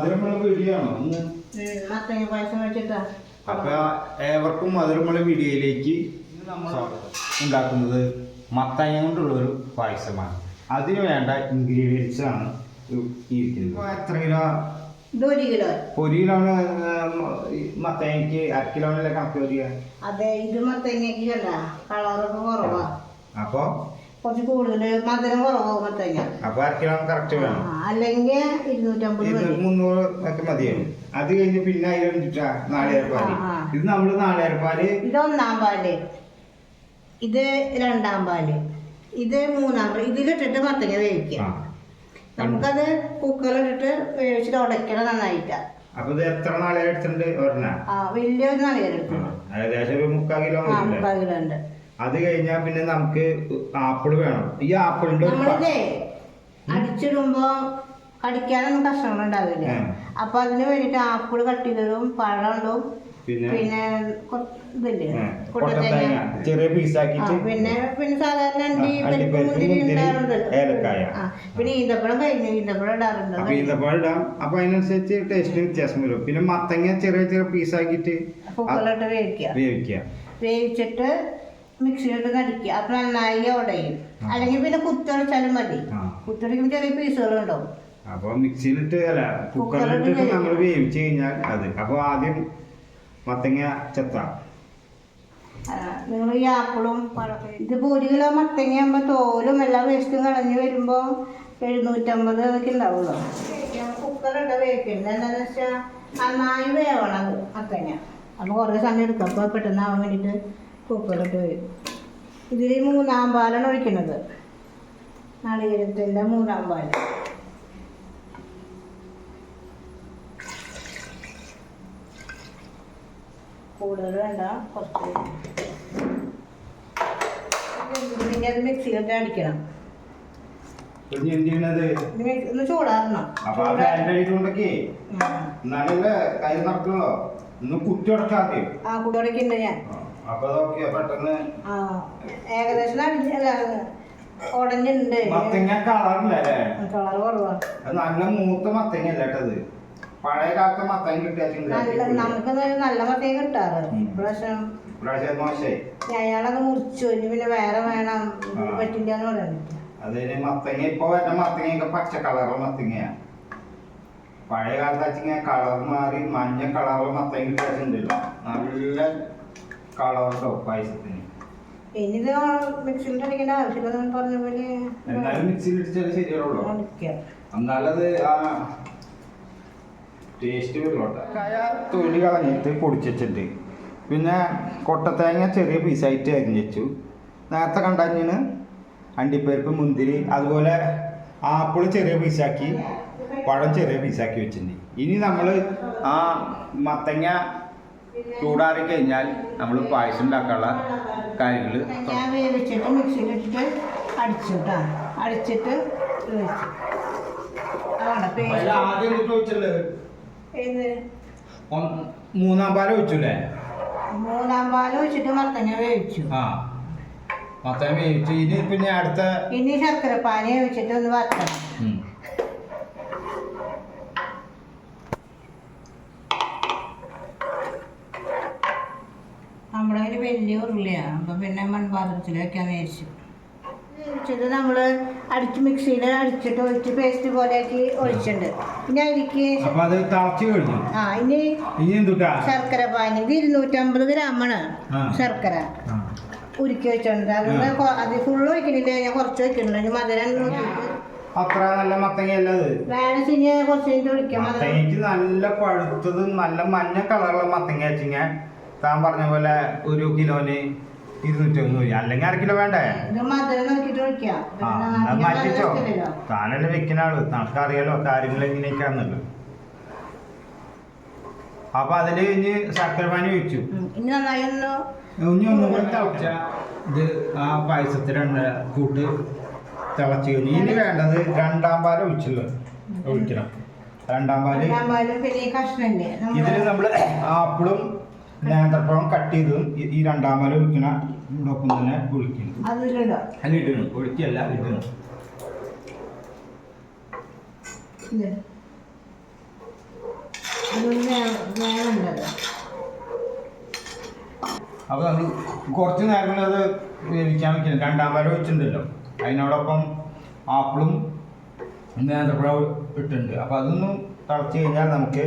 മധുരമുള്ള വീഡിയോയാണോ ഒന്ന് മത്തങ്ങ പായസം വെച്ചിട്ടാ അപ്പൊ ഏവർക്കും മധുരമുള്ള വീഡിയോയിലേക്ക് നമ്മൾ ഉണ്ടാക്കുന്നത് മത്തങ്ങ കൊണ്ടുള്ള ഒരു പായസമാണ്. അതിന് വേണ്ട ഇൻഗ്രീഡിയൻസ് ആണ് ഇരിക്കുന്നത്. എത്ര കിലോ? ഒരു കിലോ. ഒരു കിലോന് മത്തങ്ങയ്ക്ക് അര കിലോനല്ലേ കണക്ക് വരിക? അതെ ഇത് മത്തങ്ങയ്ക്ക് കണ്ട കളറൊക്കെ കുറവാ. അപ്പൊ കുറച്ച് കൂടുതൽ മധുരം കുറവാകും മത്തങ്ങ അപ്പൊ അര കിലോ കറക്റ്റ് വേണം അല്ലെങ്കിൽ ഇരുന്നൂറ്റമ്പത് മുന്നൂറ് ഒക്കെ മതിയാവും. അത് കഴിഞ്ഞ് പിന്നെ അതിലെന്തിട്ടാ നാളികേരപ്പാൽ. ഇത് നമ്മൾ നാളികേരപ്പാൽ ഇത് ഒന്നാം പാൽ. ഇത് രണ്ടാം പാൽ. ഇത് മൂന്നാം പാൽ. ഇതിലിട്ടിട്ട് മത്തങ്ങ വേവിക്കുക ആ. നമുക്കത് കുക്കറിലിട്ടിട്ട് വേവിച്ചിട്ട് ഉടയ്ക്കണം നന്നായിട്ട്. അപ്പൊ ഇത് എത്ര നാളികേരം എടുത്തിട്ടുണ്ട്? ഒരെണ്ണ. ആ വലിയൊരു നാളികേരം എടുത്തു ഏകദേശം ഒരു മുക്കാൽ കിലോ? മുക്കാൽ കിലോ ഉണ്ട്. അത് കഴിഞ്ഞാൽ പിന്നെ നമുക്ക് ആപ്പിൾ വേണം. ഈ ആപ്പിളിന്റെ അടിച്ചിടുമ്പോ കടിക്കാനൊന്നും കഷ്ണങ്ങൾ ഉണ്ടാവില്ല അപ്പൊ അതിന് വേണ്ടിട്ട് ആപ്പിൾ കട്ട് ചെയ്തതും പഴമുണ്ടും പിന്നെ ചെറിയ പിന്നെ പിന്നെ സാധാരണ അണ്ടി മുന്തിരി പിന്നെ ഈന്തപ്പഴം കഴിഞ്ഞു. ഈന്തപ്പഴം ഇടാറുണ്ട്. അപ്പൊ ഈന്തപ്പഴം ഇടാം. അപ്പൊ അതിനനുസരിച്ച് ടേസ്റ്റിന് വ്യത്യാസം വരും. പിന്നെ മത്തങ്ങ ചെറിയ ചെറിയ പീസാക്കിട്ട് വേവിക്കുക. വേവിച്ചിട്ട് മിക്സിയിലിട്ട് കടിക്കുക. അപ്പൊ നന്നായി ഉടയും. അല്ലെങ്കിൽ പിന്നെ കുത്തടിച്ചാലും മതി. ആ. കുത്തടിക്കുമ്പോൾ ചെറിയ പീസുകളുണ്ടാവും അപ്പൊ മിക്സിയിലിട്ട് അല്ല കുക്കറിലിട്ട് കുക്കറിലിട്ട് നമ്മൾ വേവിച്ച് കഴിഞ്ഞാൽ അത്. അപ്പൊ ആദ്യം മത്തങ്ങ ചെത്താം. നിങ്ങൾ ഈ ആപ്പിളും പഴം ഇതിപ്പോൾ ഒരു കിലോ മത്തങ്ങ ആകുമ്പോൾ തോലും എല്ലാ വേസ്റ്റും കളഞ്ഞ് വരുമ്പോൾ എഴുന്നൂറ്റമ്പത് അതൊക്കെ ഉണ്ടാവുള്ളൂ. കുക്കറിട്ട് വേവിക്കുന്നത് എന്താണെന്ന് വെച്ചാൽ നന്നായി വേവണം അത് മത്തങ്ങ. അപ്പോൾ കുറേ സമയം എടുക്കും. അപ്പോൾ പെട്ടെന്ന് ആവാൻ വേണ്ടിയിട്ട് കുക്കറിട്ട് വരും ഇതിൽ മൂന്നാം പാലാണ് ഒഴിക്കുന്നത്. നാളികേരത്തിന്റെ മൂന്നാം പാൽ കൂടുതൽ വേണ്ട കുറച്ച്. പിന്നെ അത് മിക്സിയിലിട്ട് അടിക്കണം. ഒന്ന് ചൂടാറണം. ആ. കുത്തി ഉടക്കാതെ ആ കുടടക്കുന്നുണ്ട് ഞാൻ. അപ്പൊ അതൊക്കെ പെട്ടെന്ന് ആ ഏകദേശം മത്തങ്ങ കളറില്ല കളർ നല്ല മൂത്ത മത്തങ്ങ പഴയ കാലത്തെ മത്തങ്ങ നല്ല കിട്ടിയാൽ നമുക്ക് നല്ല മത്തങ്ങ കിട്ടാറ്. ഉം. പ്രാവശ്യം പ്രാവശ്യം മോശമായി അയാളത് മുറിച്ചു. പിന്നെ വേറെ വേണം. ഇത് ആ. പറ്റില്ല എന്ന് പറഞ്ഞിട്ട്. അതിന് മത്തങ്ങ ഇപ്പൊ വരുന്ന മത്തങ്ങയൊക്കെ പച്ച കളറ മത്തങ്ങയാ. പഴയ കാലത്ത് കളർ മാറി മഞ്ഞ കളറുള്ള മത്തങ്ങ കിട്ടാച്ചുണ്ടല്ലോ നല്ല കളറുണ്ടോ പായസത്തിന് അടിക്കേണ്ട പറഞ്ഞ പോലെ എന്നാലും എന്നാലത് ആ ടേസ്റ്റ് തൊലി കളഞ്ഞിട്ട് പൊടിച്ചിട്ടുണ്ട് പിന്നെ കൊട്ടത്തേങ്ങ ചെറിയ പീസായിട്ട് അരിഞ്ഞു നേരത്തെ കണ്ടഞ്ഞിന് അണ്ടിപ്പരിപ്പ് മുന്തിരി അതുപോലെ ആപ്പിൾ ചെറിയ പീസാക്കി പഴം ചെറിയ പീസാക്കി വെച്ചിട്ടുണ്ട്. ഇനി നമ്മൾ ആ മത്തങ്ങ ചൂടാറി കഴിഞ്ഞാൽ നമ്മൾ പായസം ഉണ്ടാക്കാനുള്ള കാര്യങ്ങൾ ഞാൻ വേവിച്ചിട്ട് മിക്സിയിലിട്ടിട്ട് അടിച്ചു കേട്ടോ അടിച്ചിട്ട് മൂന്നാം പാലം വെച്ചുല്ലേ മൂന്നാം പാൽ വെച്ചിട്ട് മത്തങ്ങ വേവിച്ചു. ആ. മത്തങ്ങ വേവിച്ചു. ഇനി പിന്നെ അടുത്ത ഇനി ശർക്കര പാനി വെച്ചിട്ട് ഒന്ന് വറക്കണം. നമ്മുടെ ഒരു വലിയ ഉരുളിയാണ് അപ്പം പിന്നെ മൺപാത്രത്തിൽ വെക്കാൻ വിചാരിച്ചു വെച്ചിട്ട് നമ്മൾ അടിച്ച് മിക്സിയിൽ അടിച്ചിട്ട് ഒഴിച്ച് പേസ്റ്റ് പോലെയാക്കി ഒഴിച്ചിട്ടുണ്ട്. പിന്നെ അതിലേക്ക് ആ ഇനി ശർക്കര പാനി. ഇത് ഇരുന്നൂറ്റമ്പത് ഗ്രാമാണ് ശർക്കര. ഉരുക്കി വെച്ചിട്ടുണ്ട് അതുകൊണ്ട് അത് ഫുള്ള് ഒഴിക്കണില്ല ഞാൻ കുറച്ച് വെക്കുന്നുണ്ട് ഇനി മധുരം അത്ര നല്ല മത്തങ്ങയല്ല കുറച്ച് കഴിഞ്ഞിട്ട് മത്തങ്ങയ്ക്ക് നല്ല പഴുത്തത് നല്ല മഞ്ഞ കളറുള്ള മത്തങ്ങ വെച്ചിങ്ങ താൻ പറഞ്ഞ പോലെ ഒരു കിലോന് ഇരുന്നൂറ്റി ഒന്ന് രൂപ. അല്ലെങ്കിൽ അര കിലോ വേണ്ടേ? ആ മാറ്റിച്ചോ. താനല്ലേ വെക്കുന്ന ആൾ. തനക്കറിയാലോ കാര്യങ്ങൾ എങ്ങനെയൊക്കെയാണെന്നല്ലോ അപ്പൊ അതിൽ ഇനി ശർക്കര പാനി വെച്ചു ഉം. ഇനി ഇനി ഒന്നും കൂടി തിളച്ച ഇത് ആ പായസത്തിലുള്ള കൂട്ട് തിളച്ച് കഴിഞ്ഞു ഇനി വേണ്ടത് രണ്ടാം പാൽ ഒഴിച്ചുള്ള ഒഴിക്കണം. രണ്ടാം പാൽ ഇതിൽ നമ്മൾ ആപ്പിളും നേന്ത്രപ്പഴം കട്ട് ചെയ്തതും ഈ- രണ്ടാമല ഒഴിക്കണ ഒപ്പം തന്നെ ഒഴിക്കുന്നു അല്ല ഇടണം. ഒഴിക്കല്ല ഇടണം. അപ്പൊ നമ്മൾ കുറച്ച് നേരം അത് വേവിക്കാൻ വെക്കണം രണ്ടാം വരെ വെച്ചിട്ടുണ്ടല്ലോ അതിനോടൊപ്പം ആപ്പിളും നേന്ത്രപ്പഴം ഇട്ടിട്ടുണ്ട്. അപ്പൊ അതൊന്നും തിളച്ച് കഴിഞ്ഞാൽ നമുക്ക്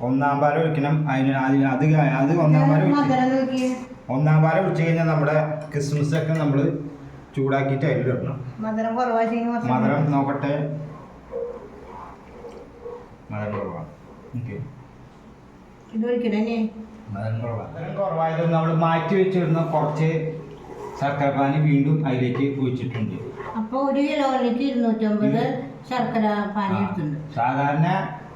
ഒന്നാം പാല ഒഴിക്കണം. അതിന് അതിന് അത് ക- അത് ഒന്നാം പാല ഒഴിച്ച് മധുരം നോക്കി ഒന്നാം പാല ഒഴിച്ചു കഴിഞ്ഞാൽ നമ്മുടെ ക്രിസ്മസ് ഒക്കെ നമ്മൾ ചൂടാക്കിയിട്ട് അതിൽ ഇടണം മധുരം കുറച്ച് മധുരം നോക്കട്ടെ. മധുരം കുറവാണ് ഓക്കെ. ഇത് ഒഴിക്കണേ മധുരം കുറവാണ് മധുരം നമ്മൾ മാറ്റി വെച്ചിരുന്ന കുറച്ച് ശർക്കര പാനി വീണ്ടും അതിലേക്ക് ഒഴിച്ചിട്ടുണ്ട്. അപ്പോൾ ഒരു കിലോയിലേക്ക് ഇരുന്നൂറ്റമ്പത് ശർക്കര പാനി എടുത്തിട്ടുണ്ട്. സാധാരണ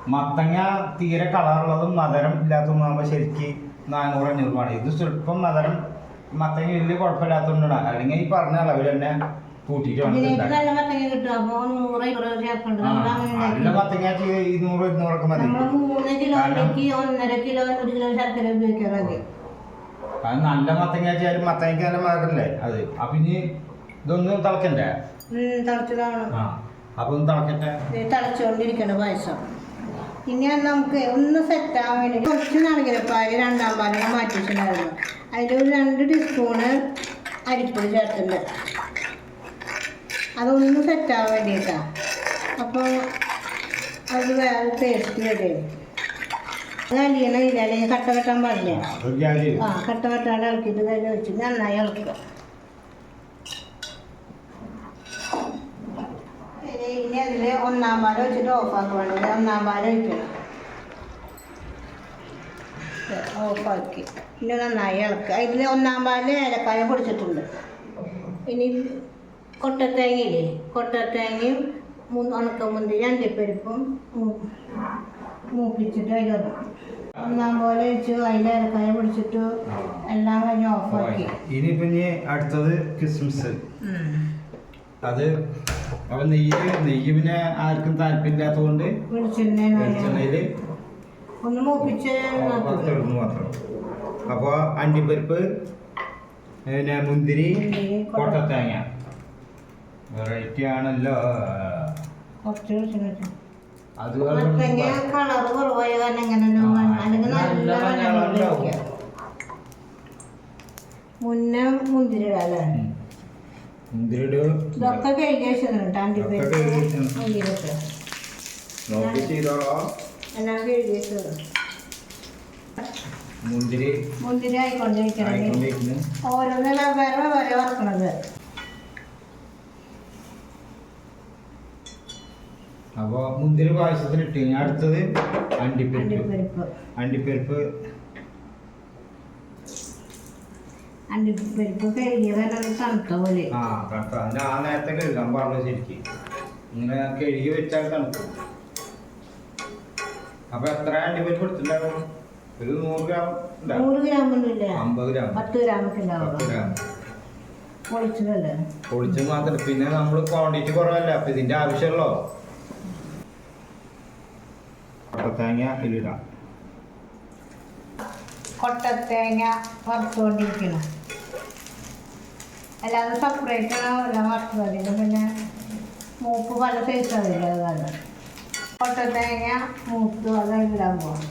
മത്തങ്ങ തീരെ കളറുള്ളതും മധുരം ഇല്ലാത്തതുമാകുമ്പോൾ ശരിക്ക് നാനൂറ് അഞ്ഞൂറ് രൂപയാണ് ഇത് സ്വല്പം മധുരം മത്തങ്ങ വലിയ കുഴപ്പമില്ലാത്തതുകൊണ്ടാണ് അല്ലെങ്കിൽ ഈ പറഞ്ഞ അളവിൽ തന്നെ കൂട്ടിയിട്ട്. നല്ല മത്തങ്ങ കിട്ടും. അപ്പോൾ നൂറ് ഇരുപത് ചേർക്കുന്നുണ്ട് ആ, നമ്മൾ അങ്ങനെ നല്ല മത്തങ്ങ ചെ- ഇരുന്നൂറ് ഇരുന്നൂറൊക്കെ മതി. നമ്മൾ മൂന്ന് കിലോയിലേക്ക് ഒന്നര കിലോ ഒരു കിലോ ശർക്കര ഉപയോഗിക്കാറത് അത് നല്ല മത്തങ്ങ വെച്ചാലും മത്തങ്ങക്ക് നല്ല മധുരല്ലേ അത്. അപ്പൊ ഇനി ഇതൊന്ന് തിളക്കണ്ടേ? തിളച്ചതാണ് ആ അപ്പൊ ഒന്ന് തിളക്കട്ടെ? തിളച്ചുകൊണ്ടിരിക്കണം പായസം. ഇനി നമുക്ക് ഒന്ന് സെറ്റ് ആവാൻ വേണ്ടി കുറച്ച് നാളികരപ്പാൽ രണ്ടാം പാലിനെ മാറ്റിയിട്ടുണ്ടായിരുന്നു. അതിൽ അതിലൊരു രണ്ട് ടീസ്പൂണ് അരിപ്പൊടി ചേർത്തിട്ടുണ്ട്. അതൊന്ന് സെറ്റ് ആവാൻ വേണ്ടിയിട്ടാണ് അപ്പോൾ അത് വേറെ ടേസ്റ്റ് വരും. അലിയണ ഇല്ല അല്ലെങ്കിൽ കട്ട വെട്ടാൻ പാടില്ല? ആ കട്ട വെട്ടാണ്ട് ഇളക്കിയിട്ട് അതിൽ വെച്ച് നന്നായി ഇളക്കുക. ഇനി അതിൽ ഒന്നാം പാല വെച്ചിട്ട് ഓഫാക്കുവാണെങ്കിൽ ഒന്നാം പാല ഒഴിക്കണം. ഓഫാക്കി പിന്നെ നന്നായി ഇളക്കുക ഇതിൽ ഒന്നാം പാലിൽ ഏലക്കായ പൊടിച്ചിട്ടുണ്ട്. ഇനി കൊട്ടത്തേങ്ങയില്ലേ? കൊട്ടത്തേങ്ങയും ഉണക്കമുന്തിരി അണ്ടിപ്പരിപ്പും മൂപ്പിച്ചിട്ട് അതിലിടും ഒന്നാം പോലെ വെച്ച് അതിന്റെ ഇലക്കായ പിടിച്ചിട്ട് എല്ലാം കഴിഞ്ഞ് ഓഫാക്കി ഇനി ഇനി അടുത്തത് ക്രിസ്മസ്. അത് അപ്പൊ നെയ്യ് നെയ്യ് പിന്നെ ആർക്കും താല്പര്യമില്ലാത്തതുകൊണ്ട് വെളിച്ചെണ്ണ വെളിച്ചെണ്ണയിൽ ഒന്ന് മാത്രം. അപ്പോൾ അണ്ടിപ്പരിപ്പ് പിന്നെ മുന്തിരി കൊട്ടത്തേങ്ങ. വെറൈറ്റി ആണല്ലോ. കളർ കുറവായ കാരണം അല്ലെങ്കിൽ നല്ല. മുന്നേ മുന്തിരി ഇടാം അല്ലേ ഉം. മുന്തിരിയുടെ ഇതൊക്കെ കേട്ടോ അണ്ടിപ്പരിപ്പ് എല്ലാം വെച്ചത് മുന്തിരി മുന്തിരി ആയിക്കൊണ്ടിരിക്കണത് ആയിക്കൊണ്ടിരിക്കുന്നു. ഓരോന്ന് വെവ്വേറെ വെവ്വേറെ വറക്കണത്. അപ്പോൾ മുന്തിരി പായസത്തിന് ഇട്ട് കഴിഞ്ഞാൽ അടുത്തത് അണ്ടിപ്പരിപ്പ്. അണ്ടിപ്പരിപ്പ് അണ്ടിപ്പരിപ്പ് തണുത്ത പോലെ. ആ തണുത്ത. അതിന്റെ ആ നേരത്തെ കഴുകാൻ പറഞ്ഞു ശരിക്ക്. ഇങ്ങനെ കഴുകി വെച്ചാൽ തണുക്കും. അപ്പൊ എത്ര അണ്ടിപ്പരിപ്പ് എടുത്തിട്ടുണ്ടാവും ഒരു നൂറ് ഗ്രാം ഉണ്ടാവും. നൂറ് ഗ്രാമൊന്നുമില്ല. അമ്പത് ഗ്രാം. പത്ത് ഗ്രാമൊക്കെ പത്ത് പൊളിച്ചതല്ലേ? പൊളിച്ച് മാത്രം പിന്നെ നമ്മൾ ക്വാണ്ടിറ്റി കുറവല്ല. അപ്പൊ ഇതിന്റെ ആവശ്യമുള്ളോ? തേങ്ങ ഇതിലിടാം കൊട്ടത്തേങ്ങ വറുത്തുകൊണ്ടിരിക്കണം. അല്ലാതെ സെപ്പറേറ്റ് ആണ് എല്ലാം അതിന്റെ പിന്നെ മൂപ്പ് പല സൈസ് അതില്ല അതാണ്. കൊട്ടത്തേങ്ങ മൂത്ത് അത് ഇടാൻ പോകാം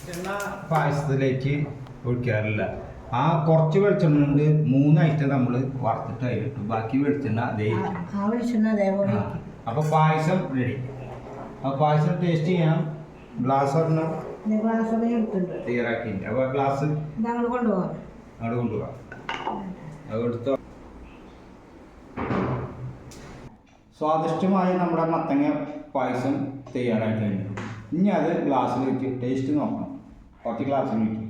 വെളിച്ചെണ്ണ പായസത്തിലേക്ക് ഒഴിക്കാറില്ല. ആ കുറച്ച് വെളിച്ചെണ്ണ കൊണ്ട് മൂന്ന് ഐറ്റം നമ്മൾ വറുത്തിട്ട് അതിലിട്ടു. ബാക്കി വെളിച്ചെണ്ണ അതേ ആ- ആ വെളിച്ചെണ്ണ അതേപോലെ ആ. അപ്പൊ പായസം റെഡി അപ്പൊ പായസം ടേസ്റ്റ് ചെയ്യാം. ഗ്ലാസ് ഒരെണ്ണം ഗ്ലാസ് ഒക്കെ എടുത്തിട്ടുണ്ട് തയ്യാറാക്കി അപ്പൊ ഗ്ലാസ് ഞങ്ങൾ കൊണ്ടുപോകാം. അവിടെ കൊണ്ടുപോകാം. അത് എടുത്തോ സ്വാദിഷ്ടമായ നമ്മുടെ മത്തങ്ങ പായസം തയ്യാറായി കഴിഞ്ഞു ഇനി അത് ഗ്ലാസ്സിൽ വെച്ച് ടേസ്റ്റ് നോക്കണം. കുറച്ച് ഗ്ലാസ്സിൽ വെച്ച്.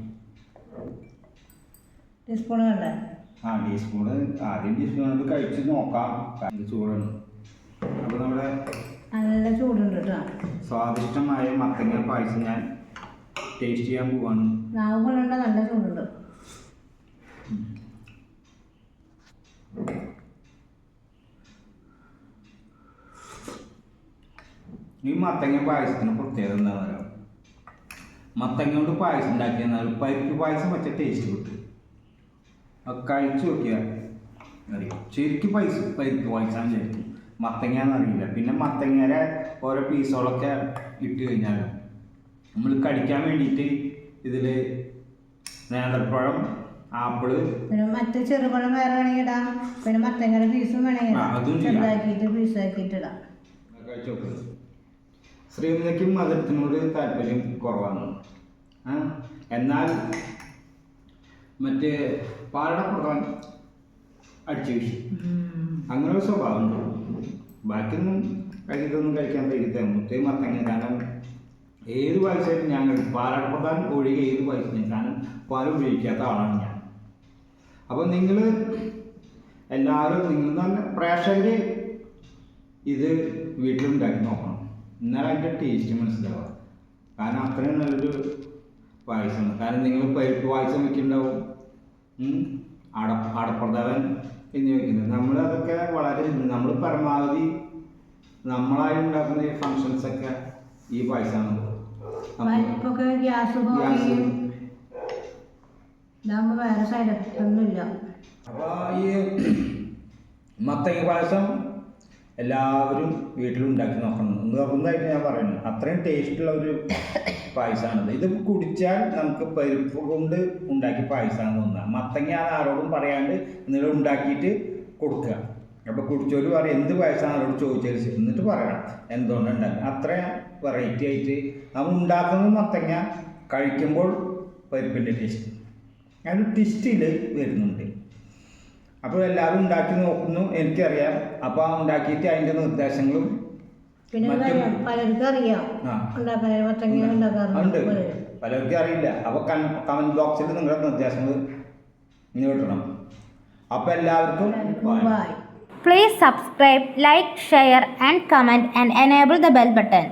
ടീസ്പൂൺ വേണ്ട? ആ ടീസ്പൂണ് ആദ്യം ടീസ്പൂൺ കൊണ്ട് കഴിച്ച് നോക്കാം. ചൂടാണ്. അപ്പോൾ നമ്മുടെ നല്ല ചൂടുണ്ട് കേട്ടോ. സ്വാദിഷ്ടമായ മത്തങ്ങ പായസം ഞാൻ ടേസ്റ്റ് ചെയ്യാൻ പോവാണ്. നാവ് നല്ല ചൂടുണ്ട്. ഈ മത്തങ്ങ പായസത്തിന് പ്രത്യേകത എന്താണെന്ന് പറയാം? മത്തങ്ങ കൊണ്ട് പായസം ഉണ്ടാക്കി എന്നാൽ പരിപ്പ് പായസം വെച്ച ടേസ്റ്റ് കിട്ടും. അത് കഴിച്ചു നോക്കിയാൽ അറിയാം. ശരിക്കും പൈസ പരിപ്പ് പായസമാണ് ശരിക്കും. മത്തങ്ങ എന്നറിയില്ല പിന്നെ മത്തങ്ങയുടെ ഓരോ പീസുകളൊക്കെ ഇട്ട് കഴിഞ്ഞാൽ നമ്മൾ കടിക്കാൻ വേണ്ടിയിട്ട് ഇതിൽ നേന്ത്രപ്പഴം ആപ്പിൾ. പിന്നെ മറ്റേ ചെറുപഴം വേറെ വേണമെങ്കിൽ ഇടാം. പിന്നെ മത്തങ്ങയുടെ പീസും വേണമെങ്കിൽ. ചെറുതാക്കിയിട്ട് പീസാക്കിയിട്ട് ഇടാം. ശ്രീമതിക്കും മധുരത്തിനോട് താല്പര്യം കുറവാണ്. ആ എന്നാൽ മറ്റേ പാലട പ്രധാൻ അടിച്ചു വീശി. അങ്ങനെ ഒരു സ്വഭാവം ബാക്കിയൊന്നും കഴിക്കൊന്നും കഴിക്കാൻ കഴിയില്ല മുത്തേ മത്തങ്ങ കാരണം ഏത് പായസമായിട്ടും ഞാൻ കഴിക്കും. പാലട പ്രധാൻ ഒഴികെ ഏത് പായസം കാരണം പാൽ ഉപയോഗിക്കാത്ത ആളാണ് ഞാൻ. അപ്പോൾ നിങ്ങൾ എല്ലാവരും നിങ്ങൾ തന്നെ പ്രേക്ഷകർ ഇത് വീട്ടിലുണ്ടാക്കി നോക്കണം. എന്നാലും അതിന്റെ ടേസ്റ്റ് മനസ്സിലാവുക കാരണം അത്രയും നല്ലൊരു പായസമാണ്. കാരണം നിങ്ങൾ പരിപ്പ് പായസം വെക്കുന്നുണ്ടാവും. അട അടപ്രദവൻ എന്ന് വെക്കുന്നത് നമ്മൾ അതൊക്കെ വളരെ നമ്മൾ പരമാവധി നമ്മളായി ഉണ്ടാക്കുന്ന ഈ ഫങ്ഷൻസൊക്കെ ഈ പായസമാണ്. പരിപ്പൊക്കെ ഗ്യാസ് അപ്പോൾ മത്തങ്ങ പായസം എല്ലാവരും വീട്ടിലുണ്ടാക്കി നോക്കണം. നിർബന്ധമായിട്ട് ഞാൻ പറയുന്നു. അത്രയും ടേസ്റ്റുള്ള ഒരു പായസമാണിത് ഇത് കുടിച്ചാൽ നമുക്ക് പരിപ്പ് കൊണ്ട് ഉണ്ടാക്കി പായസമാണെന്ന് തോന്നുക മത്തങ്ങ അത് ആരോടും പറയാണ്ട് നിങ്ങൾ ഉണ്ടാക്കിയിട്ട് കൊടുക്കുക. അപ്പോൾ കുടിച്ചവർ പറയും എന്ത് പായസമാണ് അവരോട് ചോദിച്ചാൽ എന്നിട്ട് പറയണം. എന്തുകൊണ്ട് ഉണ്ടാക്കുക അത്രയും വെറൈറ്റി ആയിട്ട്. നമ്മൾ ഉണ്ടാക്കുന്ന മത്തങ്ങ കഴിക്കുമ്പോൾ പരിപ്പിന്റെ ടേസ്റ്റ് അതിന് ടിസ്റ്റിൽ വരുന്നുണ്ട്. അപ്പോൾ എല്ലാവരും ഉണ്ടാക്കി നോക്കുന്നു എനിക്കറിയാം. അപ്പോൾ ആ ഉണ്ടാക്കിയിട്ട് അതിന്റെ നിർദ്ദേശങ്ങളും പിന്നെ പലർക്കും അറിയാം. ഉണ്ട് പലർക്കും അറിയില്ല. അപ്പോൾ കമന്റ് ബോക്സിൽ നിങ്ങളുടെ നിർദ്ദേശങ്ങൾ കിട്ടണം അപ്പോൾ എല്ലാവർക്കും Please subscribe, like, share, and comment, and enable the bell button.